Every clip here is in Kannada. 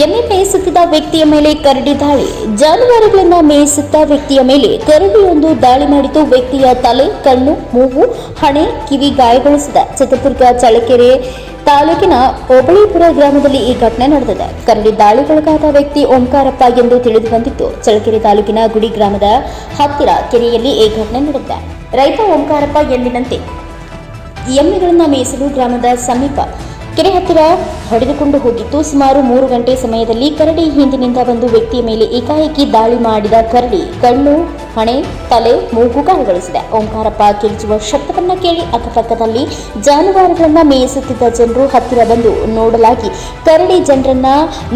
ಎಮ್ಮೆ ಮೇಯಿಸುತ್ತಿದ್ದ ವ್ಯಕ್ತಿಯ ಮೇಲೆ ಕರಡಿ ದಾಳಿ. ಜಾನುವಾರುಗಳನ್ನು ಮೇಯಿಸುತ್ತ ವ್ಯಕ್ತಿಯ ಮೇಲೆ ಕರಡಿಯೊಂದು ದಾಳಿ ಮಾಡಿದ್ದು ವ್ಯಕ್ತಿಯ ತಲೆ, ಕಣ್ಣು, ಮೂಗು, ಹಣೆ, ಕಿವಿ ಗಾಯಗೊಳಿಸಿದೆ. ಚಿತ್ರದುರ್ಗ ಚಳ್ಳಕೆರೆ ತಾಲೂಕಿನ ಹೋಬಳಿಪುರ ಗ್ರಾಮದಲ್ಲಿ ಈ ಘಟನೆ ನಡೆದಿದೆ. ಕರಡಿ ದಾಳಿಗೊಳಗಾದ ವ್ಯಕ್ತಿ ಓಂಕಾರಪ್ಪ ಎಂದು ತಿಳಿದು ಬಂದಿತ್ತು ಚಳ್ಳಕೆರೆ ತಾಲೂಕಿನ ಗುಡಿ ಗ್ರಾಮದ ಹತ್ತಿರ ಕೆರೆಯಲ್ಲಿ ಈ ಘಟನೆ ನಡೆದಿದೆ. ರೈತ ಓಂಕಾರಪ್ಪ ಎಂದಿನಂತೆ ಎಮ್ಮೆಗಳನ್ನು ಮೇಯಿಸಲು ಗ್ರಾಮದ ಸಮೀಪ ಕೆರೆ ಹತ್ತಿರ ಹೊಡೆದುಕೊಂಡು ಹೋಗಿದ್ದು ಸುಮಾರು ಮೂರು ಗಂಟೆ ಸಮಯದಲ್ಲಿ ಕರಡಿ ಹಿಂದಿನಿಂದ ಒಂದು ವ್ಯಕ್ತಿಯ ಮೇಲೆ ಏಕಾಏಕಿ ದಾಳಿ ಮಾಡಿದ ಕರಡಿ. ಕಣ್ಣು ಹಣೆ ತಲೆ, ಮೂಗು ಗಾಯಗೊಳಿಸಿದೆ ಓಂಕಾರಪ್ಪ ಕಿರುಚುವ ಶಬ್ದವನ್ನ ಕೇಳಿ ಅಕ್ಕಪಕ್ಕದಲ್ಲಿ ಜಾನುವಾರುಗಳನ್ನ ಮೇಯಿಸುತ್ತಿದ್ದ ಜನರು ಹತ್ತಿರ ಬಂದು ನೋಡಲಾಗಿ ಕರಡಿ ಜನರನ್ನ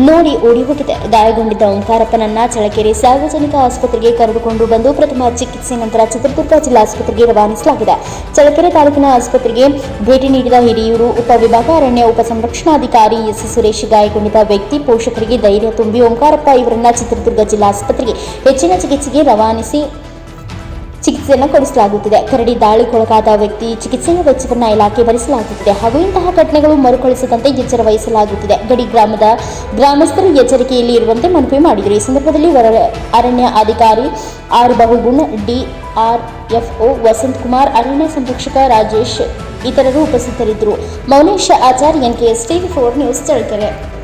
ನೋಡಿ ಓಡಿ ಹೋಗಿದೆ. ಗಾಯಗೊಂಡಿದ್ದ ಓಂಕಾರಪ್ಪನನ್ನ ಚಳಕೆರೆ ಸಾರ್ವಜನಿಕ ಆಸ್ಪತ್ರೆಗೆ ಕರೆದುಕೊಂಡು ಬಂದು ಪ್ರಥಮ ಚಿಕಿತ್ಸೆ ನಂತರ ಚಿತ್ರದುರ್ಗ ಜಿಲ್ಲಾ ಆಸ್ಪತ್ರೆಗೆ ರವಾನಿಸಲಾಗಿದೆ. ಚಳಕೆರೆ ತಾಲೂಕಿನ ಆಸ್ಪತ್ರೆಗೆ ಭೇಟಿ ನೀಡಿದ ಹಿರಿಯೂರು ಉಪವಿಭಾಗ ಅರಣ್ಯ ಉಪಸಂರಕ್ಷಣಾಧಿಕಾರಿ ಎಸ್ ಸುರೇಶ್ ಗಾಯಗೊಂಡಿದ್ದ ವ್ಯಕ್ತಿ ಪೋಷಕರಿಗೆ ಧೈರ್ಯ ತುಂಬಿ ಓಂಕಾರಪ್ಪ ಇವರನ್ನ ಚಿತ್ರದುರ್ಗ ಜಿಲ್ಲಾ ಆಸ್ಪತ್ರೆಗೆ ಹೆಚ್ಚಿನ ಚಿಕಿತ್ಸೆಗೆ ರವಾನಿಸಿ ಚಿಕಿತ್ಸೆಯನ್ನು ಕೊಡಿಸಲಾಗುತ್ತಿದೆ. ಕರಡಿ ದಾಳಿಗೊಳಗಾದ ವ್ಯಕ್ತಿ ಚಿಕಿತ್ಸೆಯ ವೆಚ್ಚವನ್ನು ಇಲಾಖೆ ಭರಿಸಲಾಗುತ್ತಿದೆ ಹಾಗೂ ಇಂತಹ ಘಟನೆಗಳು ಮರುಕಳಿಸದಂತೆ ಎಚ್ಚರ ವಹಿಸಲಾಗುತ್ತಿದೆ. ಗಡಿ ಗ್ರಾಮದ ಗ್ರಾಮಸ್ಥರು ಎಚ್ಚರಿಕೆಯಲ್ಲಿ ಇರುವಂತೆ ಮನವಿ ಮಾಡಿದರು. ಈ ಸಂದರ್ಭದಲ್ಲಿ ಅರಣ್ಯ ಅಧಿಕಾರಿ ಆರ್ ಬಹುಗುಣ್, ಡಿಆರ್ಎಫ್ಒ ವಸಂತ್ ಕುಮಾರ್, ಅರಣ್ಯ ಸಂರಕ್ಷಕ ರಾಜೇಶ್ ಇತರರು ಉಪಸ್ಥಿತರಿದ್ದರು. Mounesh Achar, NKS TV four news, Challakere.